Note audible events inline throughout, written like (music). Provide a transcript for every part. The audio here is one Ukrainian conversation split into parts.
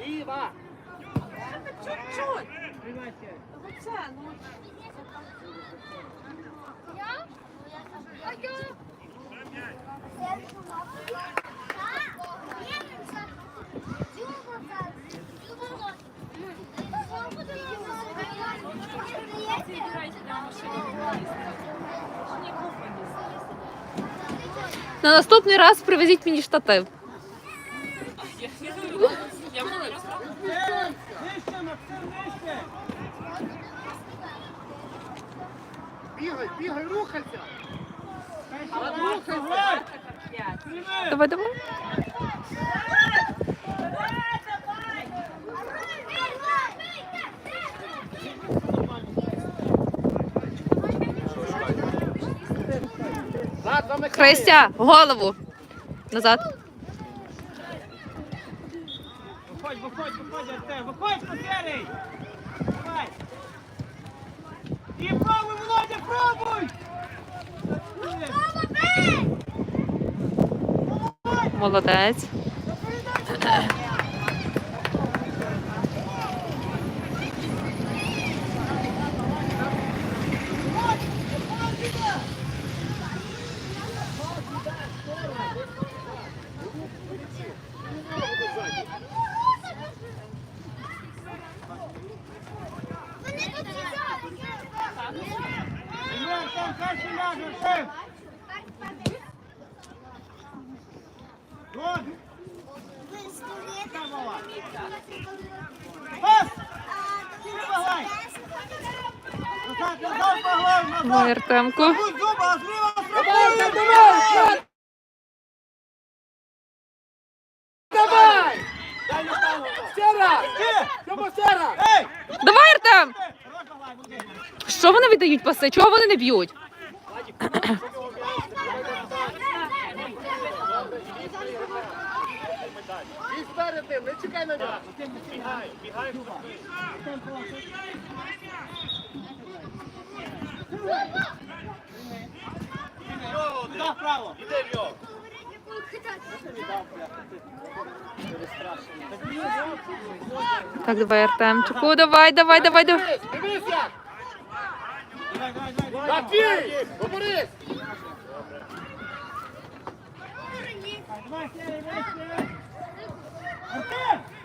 Ліва, ліва. Чуть-чуть. Приймайте. Оце, ну. На наступний раз привезіть мені штатив. Бігай, бігай, рухайся. Рухайся. Давай, давай. Христя, голову. Назад. Молодець. Ні, Артем, краще ляже, Артем! Добре! Пас! Баглай! Назад, назад, Баглай, Давай, назад! Артемку. Будь зуба, зліва, Давай, справа! давай, давай. Давай. Ще раз. Є! Чому раз? Ей! Давай, Артем! Що вони віддають паси? Чого вони не б'ють? І спереди, не чекай на нього. Туди, вправо! Так, давай, Артемчику. Давай, давай, давай, давай. Дивись, Дивися. Давай, давай, давай! Матвій, поборись. Давай, Сергій, вище! Артем!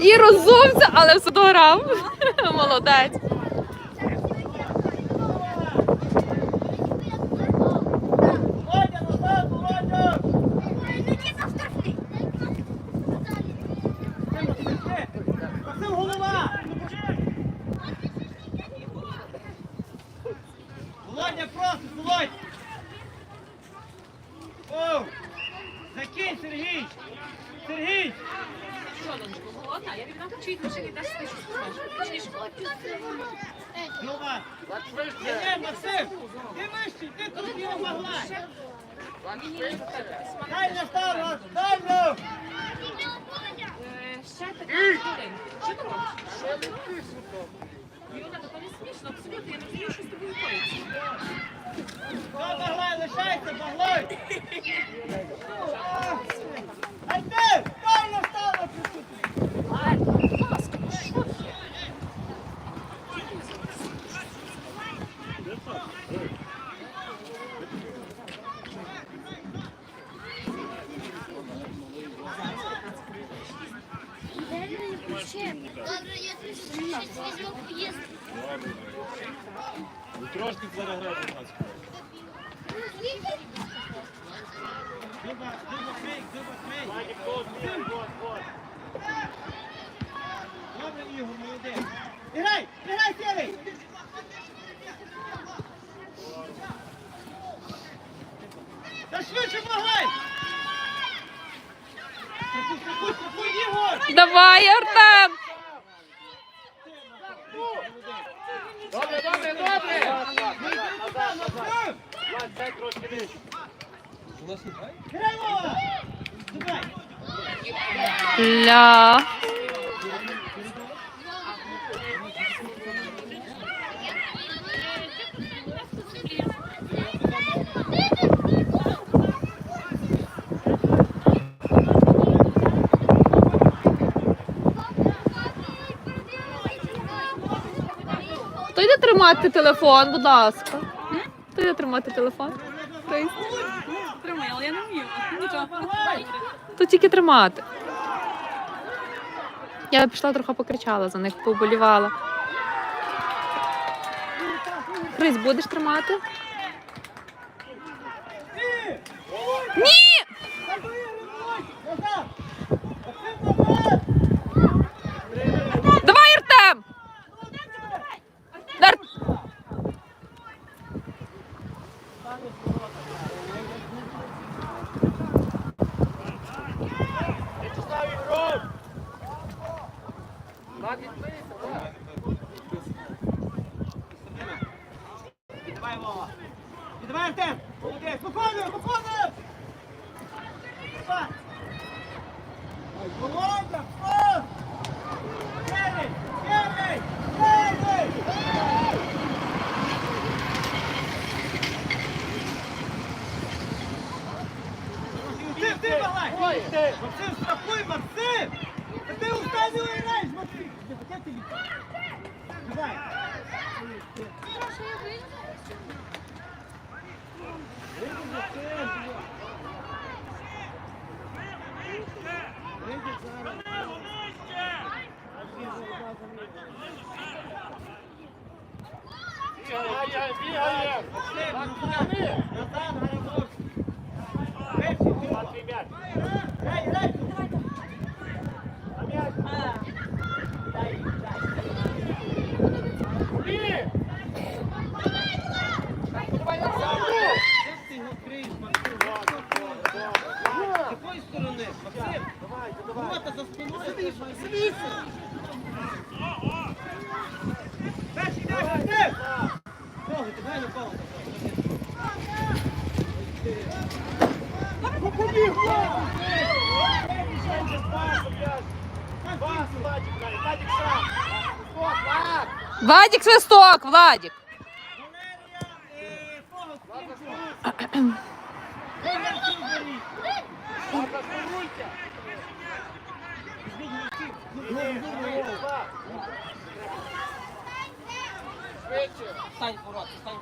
І розумся, але все дограв. (laughs) Молодець. Володя, назад, Володя! Максим, голова! Володя, просто, Володь! О! Закинь, Сергій! Сергій! Голова! Так Ні, швидше. ні, Максим! Ти вищий, ти тут не могла! Дай на старого! Дай ну! Ще Ій! Що ти робиш? Що не тиснуто? Юна, то не смішно, абсолютно. Я не розумію, що з тобою коїться. Баглай, лишайся, Баглай! Ай ти! Ля. Хто йде тримати телефон, будь ласка. Хто йде тримати телефон? Тут тільки тримати. Я пішла трохи покричала за них, поболівала. Крись, будеш тримати? Вадік свисток, Владік. Стань ворота, стань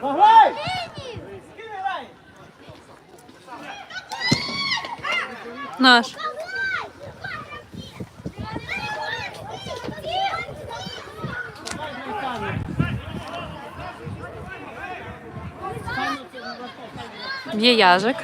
Давай! Наш. Б'є яжик.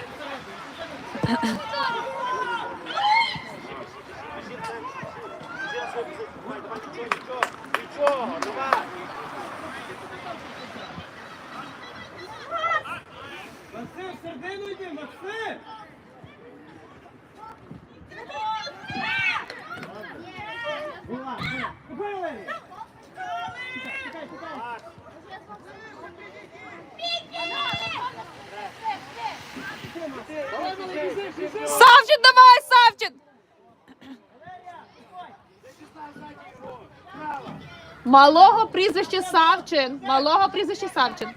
Малого прізвище Савчин. Малого прізвище Савчин.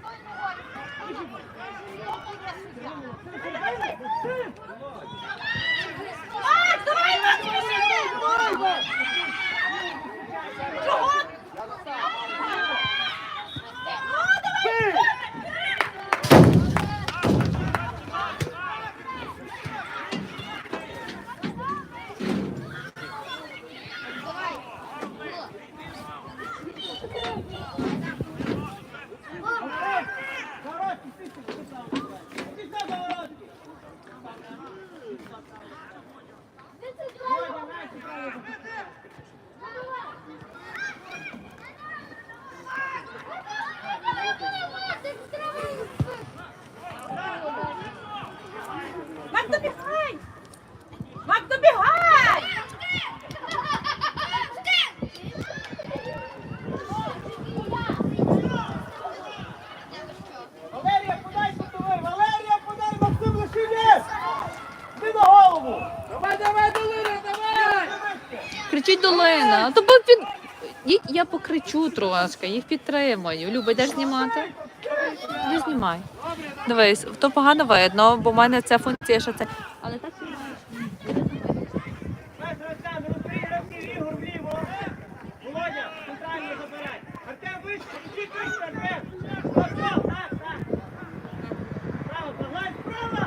Короткий, ти що, ти сам? Ти що, короткий? Ой, давай, ти правильно запустив. Мак, добігай! Мак, добігай! Валерія, подай мотовий! Валерія, подай Максим Лишинець! Ти на голову! Давай, давай, Долина, давай! Кричіть долина. А То бо під... Їх- Я покричу трошки, їх підтримую. Люба, йдеш знімати? Не знімай. Дивись, то погано видно, бо в мене ця функція, що це. Але так Знаєш, Артем, розбери гравців ігор вліво. Володя, центрально забирай. Артем, вище, ідіть вище, Артем. Пошов, так, так. Право, погладь, право.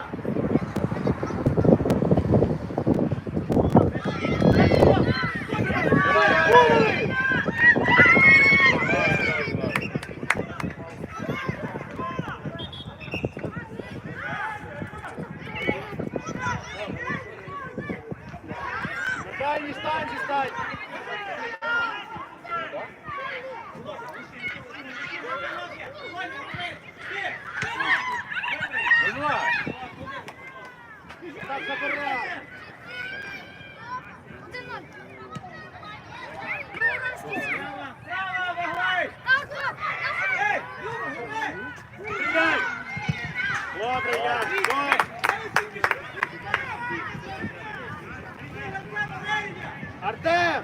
На дальній станції стань. Давай. Так, забирай. Право, право, виглай. Ей, Люба, гуляй. Стріляй. Добре, Ян, добре. Артем!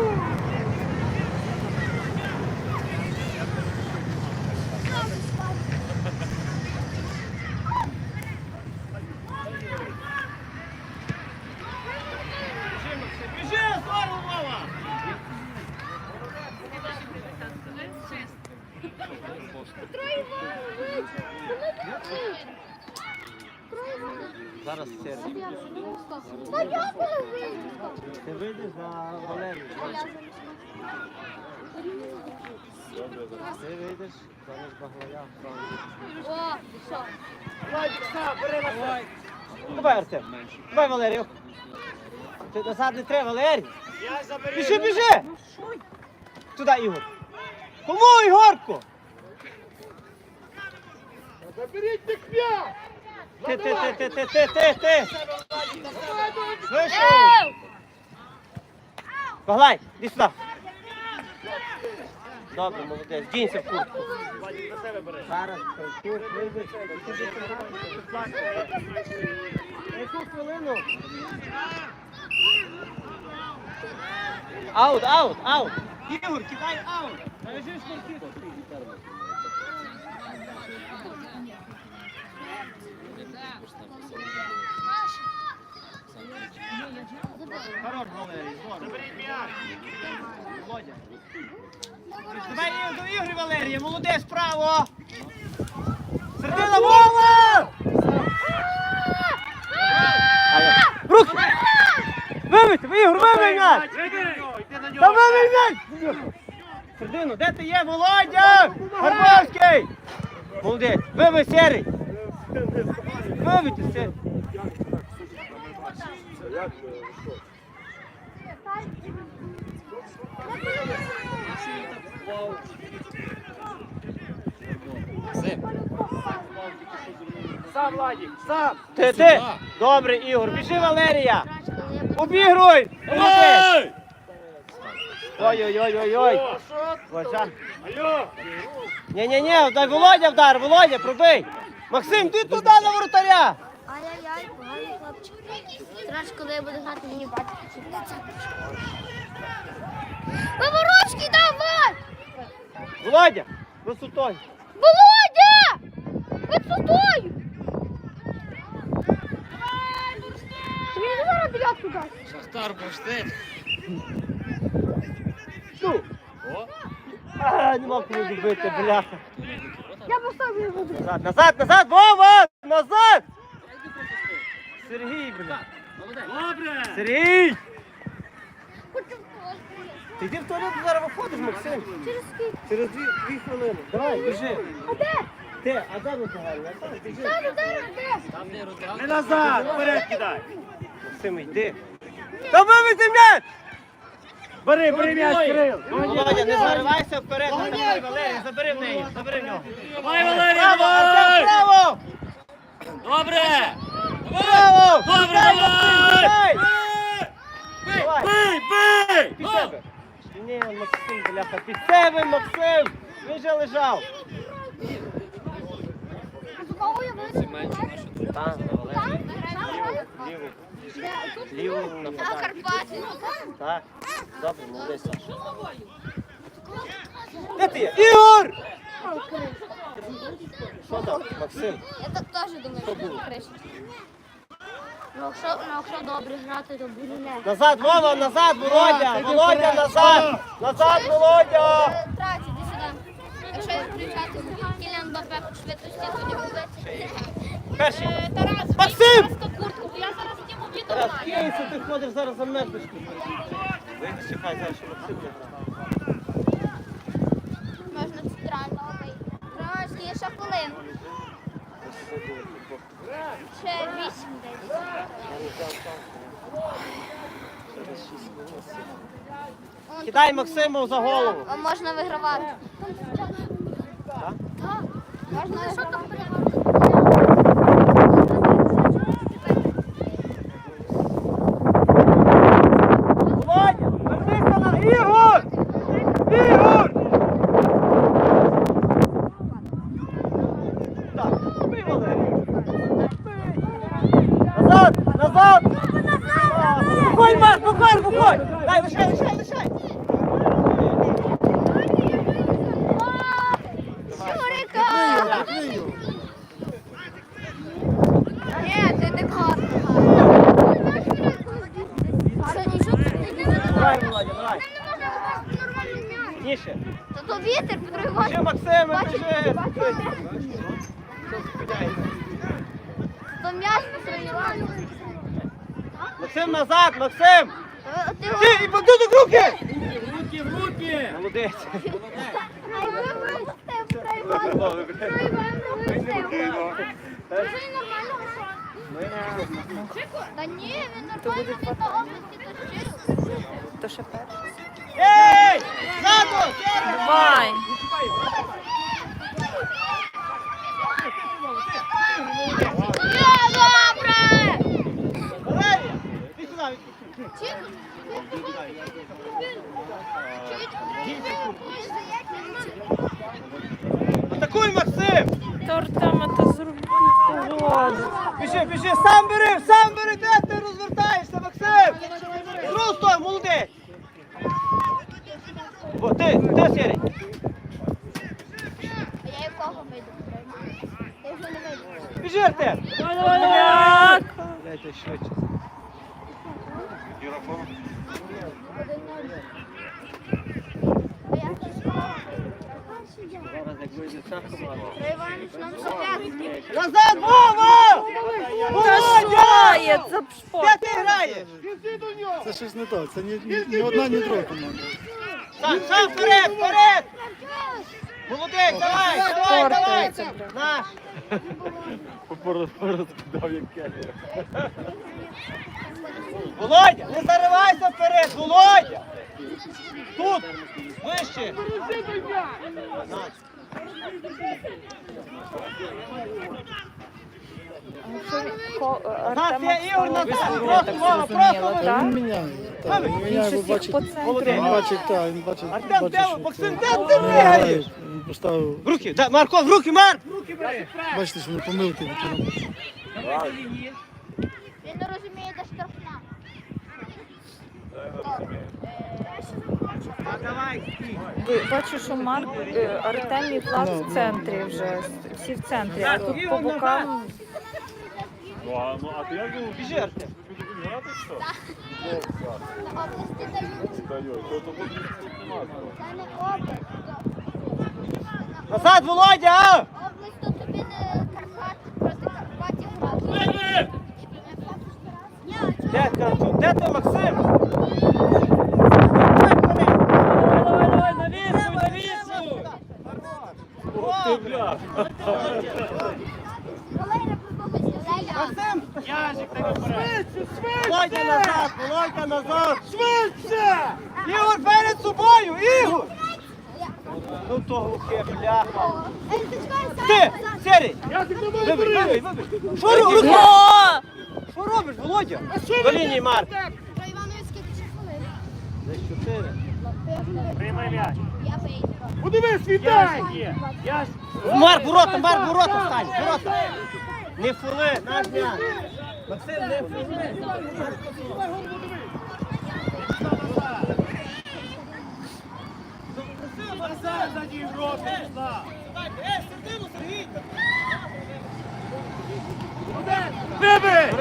Біжи, здорово, мама. Зараз все. Ти вийдеш на Валерію. Ти вийдеш, зараз баглая. О, що? Давай, Артем. Давай, Валерію. Ти назад не треба, Валерій. Я. Біжи, біжи! Туди, Ігор. Кому, Ігорку? Заберіть тих п'ять. Ти, ти, ти, ти, ти, ти, ти, ти. Вийшов. Іди сюди. Добре, молодець. Дінься в куртку. Зараз, куртку, вийди. Яку хвилину? Аут, аут, аут. Ігор, кидай аут. Навяжи шнурки. Хорош, Валерій, здорово. Заберіть м'яч. Давай до ігри, Валерія, молодець, право. Середина Вова! Руки! Вибити, Ігор, вибий м'яч! Та вибий м'яч! Середину, де ти є, Володя? Гарбовський! Молодець, вибий серий! Вибити серий! Сам, Владик, сам. Ти, ти. Добре, Ігор. Біжи, Валерія. Обігруй. Молодець. Ой-ой-ой-ой-ой. Ні-ні-ні, дай Володя вдар, Володя, пробий. Максим, ти туди на воротаря. Ай-яй-яй, поганий хлопчик. Страшно, коли я буду грати, мені батько. Поворочки, давай! Володя, висотой. Володя! Висотою! Ти мені не зараз дев'ятку дасть. Шахтар бурштин. Ну. А, нема кому добити, бляха. Я поставлю його. Назад, назад, назад, Вова! Назад! Сергій, бля. Добре. Сергій! Ти йди в туалет, зараз виходиш, Максим. Через скільки? Через дві, дві хвилини. Давай, біжи. А де? Ти, а де? А там, де? Де? Не назад, вперед кидай. Максим, йди. Та виведи м'яч! Бери, бери м'яч, Кирил. Володя, не заривайся вперед, забери Валерій, забери в неї, забери в нього. Давай, Валерій, Браво, Артем, давай. браво! Добре. Браво! Добре, Дай, давай. Максим, дай! Давай. Бий, бий. Під себе. Ні, Максим, бляха, під себе, Максим! Він же лежав. Так, Ліву, ліву А нападає. Так, добре, молодець, Саша. Де ти є? Ігор! Що там, Максим? Я так теж думаю, що кришить. Ну, якщо, ну, якщо добре грати, то буде не. Назад, Вова, назад, Володя! Володя, назад! Назад, Володя! Траці, іди сюди. Якщо я включати Кілян Мбаппе по швидкості, то не буде. Перший. Тарас, Максим! просто куртку, бо я зараз йому піду Тарас, грати. Кейсу, ти ходиш зараз за мердочку. Вийди, чекай, зараз що Максим не грав. Можна центрального вийти. Трошки, ще хвилин. Ще вісім десь. Кидай Максимов за голову. А Можна вигравати. Так? Так. Можна що там перегорати? Володя, вернися на Ігор! Ігор! Так, бий, Валерій. Назад, назад! Виходь, Марк, виходь, виходь! Дай, лишай, лишай, лишай! Шурика! Ні, ти не класно. Що, нічого тут не Давай, Володя, давай. нормальний м'яч. Ніше. Та то вітер по другій Біжи, Максиме, біжи! Бачиш? Що зупиняється? То м'яч посередині. Максим, назад, Максим! Ти і подудок руки! Руки, в руки. Молодець. Та ні, він нормально від до області. То ще перший. Ей! Ззаду! Давай добре! Валерія! Іди сюди, відпусти. Атакуй, Максим! Тортами то зробив. Біжи, біжи, сам бери, сам бери, де ти розвертаєшся, Максим! Зру стой, молодець! О, ти, ти, Сірий. Я якого вийду? Я вже не вийду. Біжи, Артем! Як? Швидше. А я Зараз як вийде ця команда. Іванович, нам ще п'ять. Назад, Вова! Та Володя! що є? Це б Де шпорт. ти граєш? Це щось не то, це ні, ні, ні одна, ні друга команда. Сам, сам, вперед, вперед! Молодець, давай, давай, давай! Наш! Порозкидав як келі. Володя, не заривайся вперед, Володя! Тут! Вище! Назад, Артем, де? що Максим, де ти бігаєш? Він поставив. В руки, да, Марко, в руки, Марк! В руки бери! Бачите, що не помилки. Він не розуміє, де штрафна. Давай. Бачу, що Марк е, Артем і Влад в центрі вже. Всі в центрі, а тут по бокам. Ну, а, ну, а ти як думав, Біжи, Артем. будеш грати, що? На області дають. Дають, то то буде нема. Це не область. Назад, Володя! Область то тобі не Карпат, проти Карпатів грати. Де Карачун? Де ти, Максим? Давай, давай, навісуй, навісуй! Ух ти, бля! Валерія, пропустить. Леля. Максим! Швидше, швидше! Володя назад, Володя назад! Швидше! Ігор перед собою, Ігор! Ну то глухе, бляха. Ей, ти чекай, Ти, Саня, Сірий! Вибий, вибий, вибий! Що робиш? О! Що робиш, Володя? До лінії, Марк. Про Івановський ти хвилин. Десь чотири. Приймай м'яч. Я вийду. Подивись, віддай! Марк, ворота, Марк, ворота встань, ворота. Не фули, наш м'яч. Максим, не фули. Назад за Європу, пішла! Е, середину, Сергій! Добре.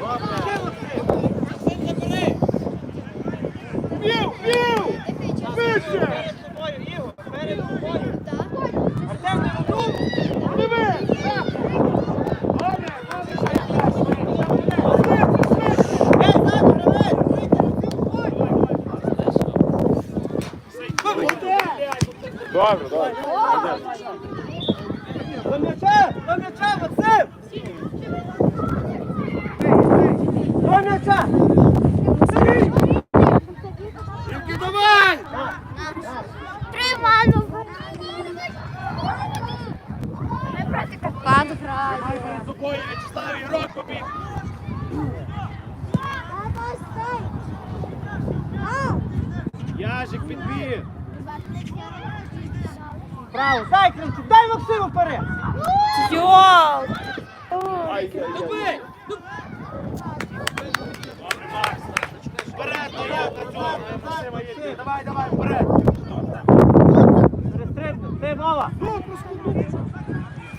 Максим, забери. Бів, бів! Вище! Перед тобою, Ігор, перед тобою. Так? Артем, не веду. Подивись! Е, ззаду, гравець, вийди, Добре, добре. До м'яча, до м'яча, Максим! До м'яча! Тільки давай! Триману. Ми проти Карпат граємо. Перед тобою Вячеслав Ігрок побіг! Яжик підбіг! Право, дай Кремчук, дай Максиму вперед! Йол! Добий! Добре, Макс! Вперед, вперед, Артем! Давай, давай, вперед! Перестрибни, ти, Вова!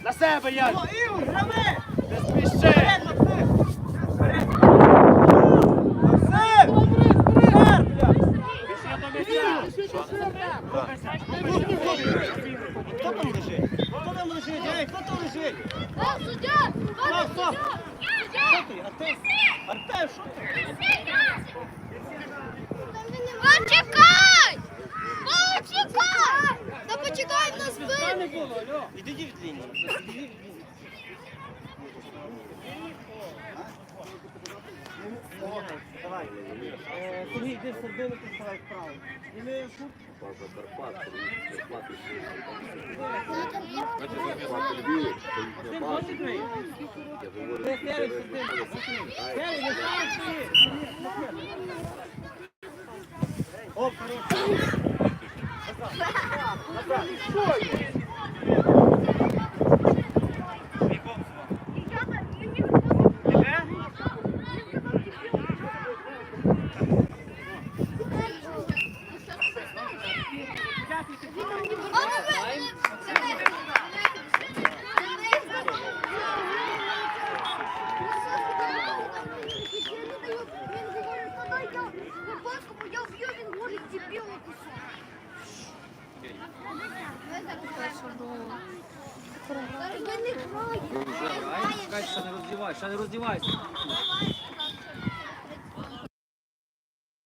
На себе, Яж! О, Ігор, грави! Не спіши! Вперед, Максим! Вперед! Максим! Вперед, бля! Пішли до м'яча! Хто там лежить? Хто там лежить? Ей, хто там лежить? Суддя! Стоп, стоп! Хто ти? Артем? Артем, що ти? Почекай! Почекай! Та почекай на Та не спину! було, алло. Відійди від лінії. Відійди від лінії. Давай. Е, Сергій, йди в середину, ти вставай вправо. І ми кут. Максим, хочеш грати? Ти Сергій, в середину. Сергій, не ставай сюди. О, Назад. Я